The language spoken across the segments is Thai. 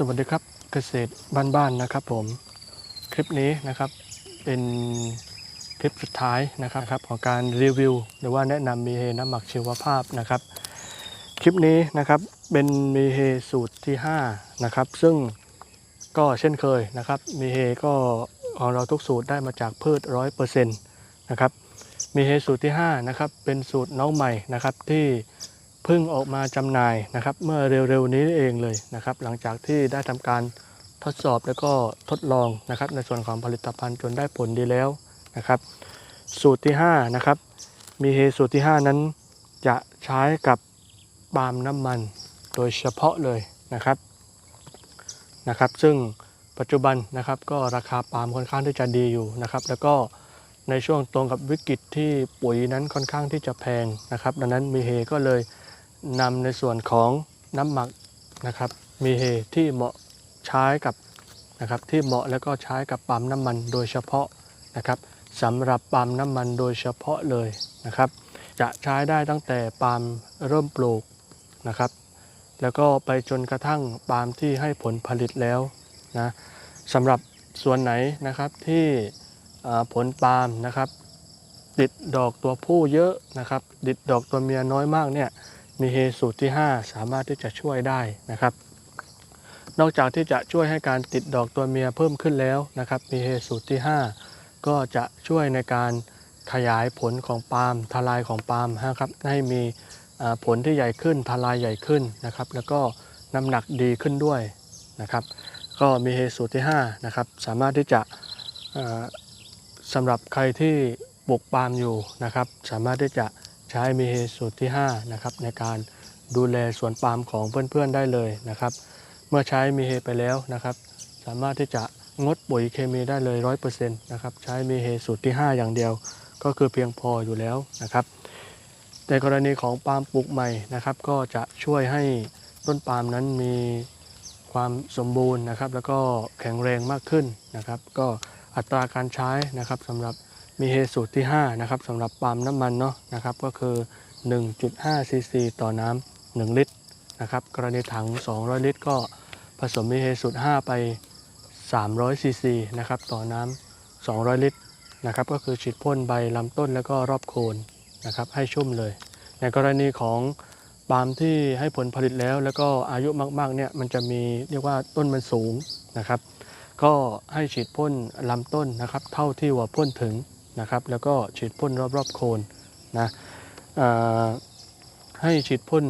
สวัสดีครับเกษตรบ้านๆนะครับผมคลิปนี้นะครับเป็นคลิปสุดท้ายนะครับครับของการรีวิว หรือว่าแนะนำมีเฮน้ำหมักชีวภาพนะครับ คลิปนี้นะครับเป็นมีเฮสูตรที่5นะครับซึ่งก็เช่นเคยนะครับมีเฮก็ของเราทุกสูตรได้มาจากพืชร้อยเปอร์เซ็นต์นะครับมีเฮสูตรที่5นะครับเป็นสูตรน้องใหม่นะครับที่ เพิ่งออกมาจำหน่ายนะครับ เมื่อเร็วๆนี้เองเลยนะครับ หลังจากที่ได้ทำการทดสอบแล้วก็ทดลองนะครับ ในส่วนของผลิตภัณฑ์จนได้ผลดีแล้วนะครับ สูตรที่5นะครับมีเฮสูตรที่ 5 นั้น จะใช้กับปาล์มน้ำมันโดยเฉพาะเลยนะครับนะครับ ซึ่งปัจจุบันนะครับก็ราคาปาล์มค่อนข้างที่จะดีอยู่นะครับ แล้วก็ในช่วงตรงกับวิกฤตที่ปุ๋ยนั้นค่อนข้างที่จะแพงนะครับ ดังนั้นมีเฮก็เลย นำในส่วนของน้ำหมักนะครับ มีเฮที่เหมาะใช้กับนะครับที่เหมาะแล้วก็ใช้กับปั๊มน้ำมันโดยเฉพาะนะครับสำหรับปั๊มน้ำมันโดยเฉพาะเลยนะครับ จะใช้ได้ตั้งแต่ปาล์มเริ่มปลูกนะครับ แล้วก็ไปจนกระทั่งปาล์มที่ให้ผลผลิตแล้วนะสำหรับส่วนไหนนะครับที่ผลปาล์มนะครับติดดอกตัวผู้เยอะนะครับติดดอกตัวเมียน้อยมากเนี่ย มีเฮสูตรที่ 5 สามารถที่จะช่วยได้นะครับ นอกจากที่จะช่วยให้การติดดอกตัวเมียเพิ่มขึ้นแล้วนะครับ มีเฮสูตรที่ 5 ก็จะช่วยในการขยายผลของปาล์มทลายของปาล์มนะครับให้มีผลที่ใหญ่ขึ้นทลายใหญ่ขึ้นนะครับ แล้วก็น้ำหนักดีขึ้นด้วยนะครับ ก็มีเฮสูตรที่5นะครับสามารถที่จะสำหรับใครที่ปลูกปาล์มอยู่นะครับ สามารถที่จะ ใช้มีเฮสูตรที่5นะครับในการดูแลสวนปาล์มของเพื่อนๆได้เลยนะครับ เมื่อใช้มีเฮไปแล้วนะครับ สามารถที่จะงดปุ๋ยเคมีได้เลย100%นะครับใช้มีเฮสูตรที่ 5 อย่างเดียว ก็คือเพียงพออยู่แล้วนะครับในกรณีของปาล์มปลูกใหม่นะครับ ก็จะช่วยให้ต้นปาล์มนั้นมีความสมบูรณ์นะครับ แล้วก็แข็งแรงมากขึ้นนะครับ ก็อัตราการใช้นะครับสำหรับ มีเฮสูตรที่5นะครับสำหรับปาล์มน้ำมันเนาะนะครับก็คือ 1.5ซีซีต่อน้ำ1ลิตรนะครับกรณีถัง 200 ลิตร ก็ผสมมีเฮสูตร5ไป 300ซีซีนะครับต่อน้ำ200 ลิตรนะครับก็คือฉีดพ่นใบลำต้นแล้วก็รอบโคนนะครับให้ชุ่มเลย ในกรณีของปาล์มที่ให้ผลผลิตแล้วแล้วก็อายุมากๆเนี่ยมันจะมีเรียกว่าต้นมันสูงนะครับ ก็ให้ฉีดพ่นลำต้นนะครับ เท่าที่ว่าพ่นถึง นะครับ แล้วก็ฉีดพ่นรอบๆโคนนะให้ฉีดพ่น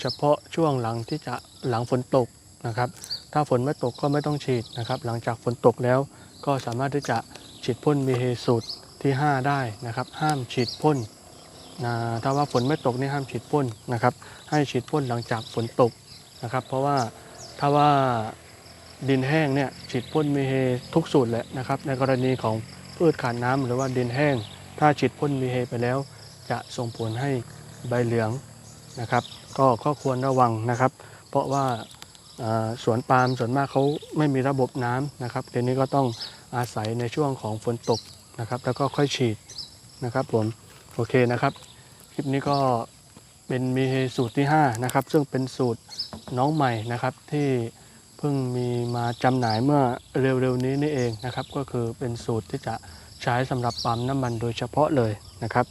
เฉพาะช่วงหลังที่จะหลังฝนตกนะครับ ถ้าฝนไม่ตกก็ไม่ต้องฉีดนะครับ หลังจากฝนตกแล้วก็สามารถที่จะฉีดพ่นมีเฮสูตรที่ 5 ได้นะครับ ห้ามฉีดพ่นนะถ้าว่าฝนไม่ตกนี่ห้ามฉีดพ่นนะครับ ให้ฉีดพ่นหลังจากฝนตกนะครับ เพราะว่าถ้าว่าดินแห้งเนี่ยฉีดพ่นมีเฮทุกสูตรแหละนะครับ ในกรณีของ พืชขาดน้ำหรือว่าดินแห้ง ถ้าฉีดพ่นมีเฮไปแล้ว จะส่งผลให้ใบเหลืองนะครับ ก็ข้อควรระวังนะครับ เพราะว่าสวนปาล์มส่วนมากเขาไม่มีระบบน้ำนะครับทีนี้ก็ต้องอาศัยในช่วงของฝนตกนะครับ แล้วก็ค่อยฉีดนะครับผมโอเคนะครับคลิปนี้ก็เป็นมีเฮสูตรที่5นะครับซึ่งเป็นสูตรน้องใหม่นะครับที่ พิ่งมีมาจำหน่ายเมื่อเร็วๆนี้นี่เองนะครับ ก็คือเป็นสูตรที่จะใช้สำหรับปั๊มน้ำมันโดยเฉพาะเลยนะครับ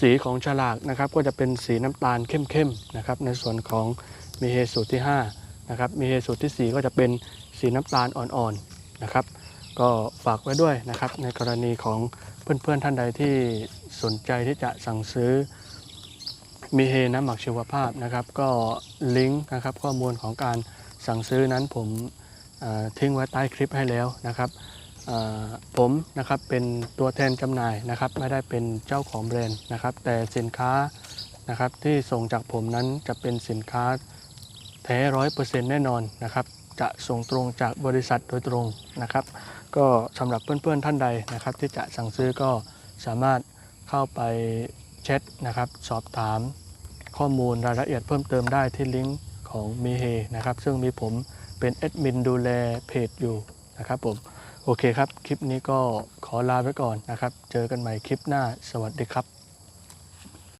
สีของฉลากนะครับก็จะเป็นสีน้ำตาลเข้มๆนะครับ ในส่วนของมีเฮสูตรที่5นะครับมีเฮสูตรทีสี่4 ก็จะเป็นสีน้ำตาลอ่อนๆนะครับ ก็ฝากไว้ด้วยนะครับ ในกรณีของเพื่อนๆท่านใดที่สนใจที่จะสั่งซื้อมีเฮน้ำหมักชีวภาพนะครับ ก็ลิงก์นะครับข้อมูลของการ สั่งซื้อนั้นผมทิ้งไว้ใต้คลิปให้แล้วนะครับผมนะครับเป็นตัวแทนจำหน่ายนะครับ ไม่ได้เป็นเจ้าของแบรนด์นะครับ แต่สินค้านะครับที่ส่งจากผมนั้นจะเป็นสินค้าแท้ร้อยเปอร์เซ็นต์แน่นอนนะครับ จะส่งตรงจากบริษัทโดยตรงนะครับ ก็สำหรับเพื่อนๆท่านใดนะครับ ที่จะสั่งซื้อก็สามารถเข้าไปแชทนะครับ สอบถามข้อมูลรายละเอียดเพิ่มเติมได้ที่ลิงก์ ของมีเฮนะครับซึ่งมีผมเป็นแอดมินดูแลเพจอยู่นะครับผมโอเคครับ คลิปนี้ก็ขอลาไปก่อนนะครับ เจอกันใหม่คลิปหน้าสวัสดีครับ